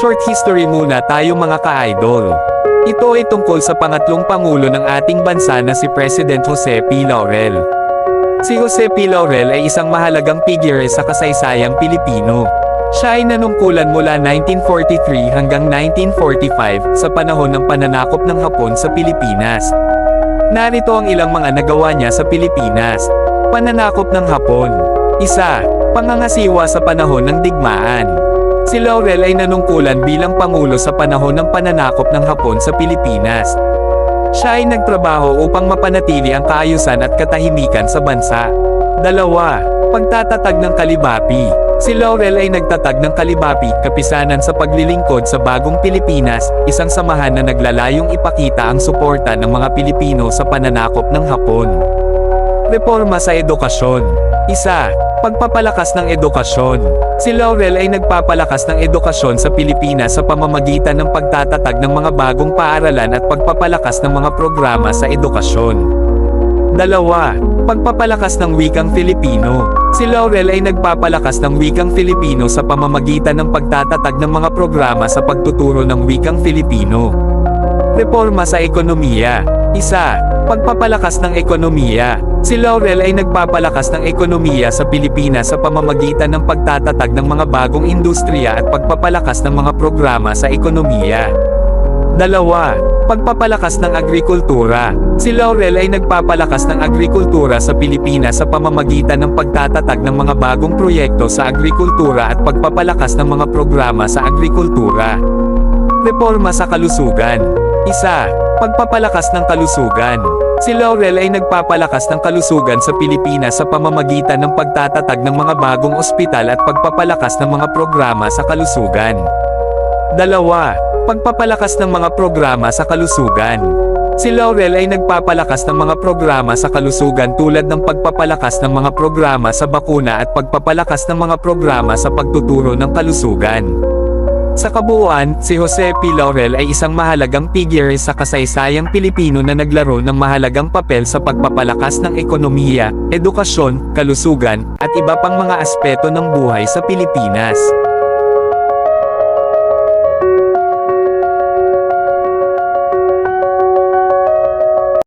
Short history muna tayo mga ka-idol. Ito ay tungkol sa pangatlong pangulo ng ating bansa na si President Jose P. Laurel. Si Jose P. Laurel ay isang mahalagang figure sa kasaysayang Pilipino. Siya ay nanungkulan mula 1943 hanggang 1945 sa panahon ng pananakop ng Hapon sa Pilipinas. Narito ang ilang mga nagawa niya sa Pilipinas. Pananakop ng Hapon. Isa, pangangasiwa sa panahon ng digmaan. Si Laurel ay nanungkulan bilang pangulo sa panahon ng pananakop ng Hapon sa Pilipinas. Siya ay nagtrabaho upang mapanatili ang kaayusan at katahimikan sa bansa. Dalawa, pagtatatag ng kalibapi. Si Laurel ay nagtatag ng kalibapi, kapisanan sa paglilingkod sa bagong Pilipinas, isang samahan na naglalayong ipakita ang suporta ng mga Pilipino sa pananakop ng Hapon. Reforma sa edukasyon. Isa, pagpapalakas ng edukasyon. Si Laurel ay nagpapalakas ng edukasyon sa Pilipinas sa pamamagitan ng pagtatatag ng mga bagong paaralan at pagpapalakas ng mga programa sa edukasyon. Dalawa, pagpapalakas ng wikang Filipino. Si Laurel ay nagpapalakas ng wikang Filipino sa pamamagitan ng pagtatatag ng mga programa sa pagtuturo ng wikang Filipino. Reforma sa ekonomiya. Isa, pagpapalakas ng ekonomiya. Si Laurel ay nagpapalakas ng ekonomiya sa Pilipinas sa pamamagitan ng pagtatatag ng mga bagong industriya at pagpapalakas ng mga programa sa ekonomiya. Dalawa, pagpapalakas ng agrikultura. Si Laurel ay nagpapalakas ng agrikultura sa Pilipinas sa pamamagitan ng pagtatatag ng mga bagong proyekto sa agrikultura at pagpapalakas ng mga programa sa agrikultura. Reforma sa kalusugan. Isa, pagpapalakas ng kalusugan. Si Laurel ay nagpapalakas ng kalusugan sa Pilipinas sa pamamagitan ng pagtatatag ng mga bagong ospital at pagpapalakas ng mga programa sa kalusugan. Dalawa, pagpapalakas ng mga programa sa kalusugan. Si Laurel ay nagpapalakas ng mga programa sa kalusugan tulad ng pagpapalakas ng mga programa sa bakuna at pagpapalakas ng mga programa sa pagtuturo ng kalusugan. Sa kabuuan, si Jose P. Laurel ay isang mahalagang figure sa kasaysayang Pilipino na naglaro ng mahalagang papel sa pagpapalakas ng ekonomiya, edukasyon, kalusugan, at iba pang mga aspeto ng buhay sa Pilipinas.